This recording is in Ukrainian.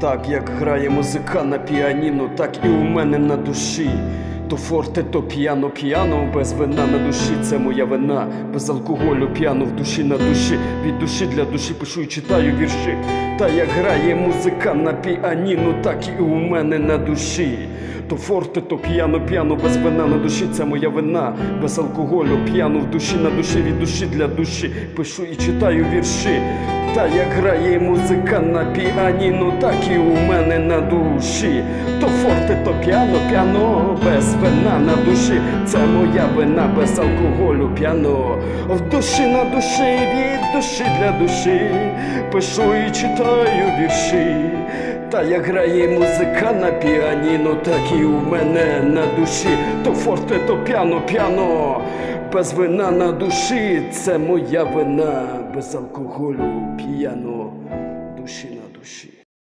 Так як грає музика на піаніно, так і у мене на душі. То форте, то п'яно, п'яно, без вина на душі, це моя вина, без алкоголю, п'яно в душі на душі, від душі для душі пишу і читаю вірші. Та як грає музика на піаніно, так і у мене на душі. То форте, то п'яно, п'яно, без вина на душі, це моя вина, без алкоголю, п'яно в душі на душі, від душі для душі, пишу і читаю вірші. Та як грає музика на піаніно, так і у мене на душі. То форте, то п'яно, п'яно, без вина на душі. Це моя вина, без алкоголю, п'яно. В душі на душі, від душі для душі. Пишу і читаю вірші. Та як грає музика на піаніно, так і у мене на душі. То форте, то п'яно, п'яно. Без вина на душі, це моя вина, без алкоголю, п'яно, душі на душі.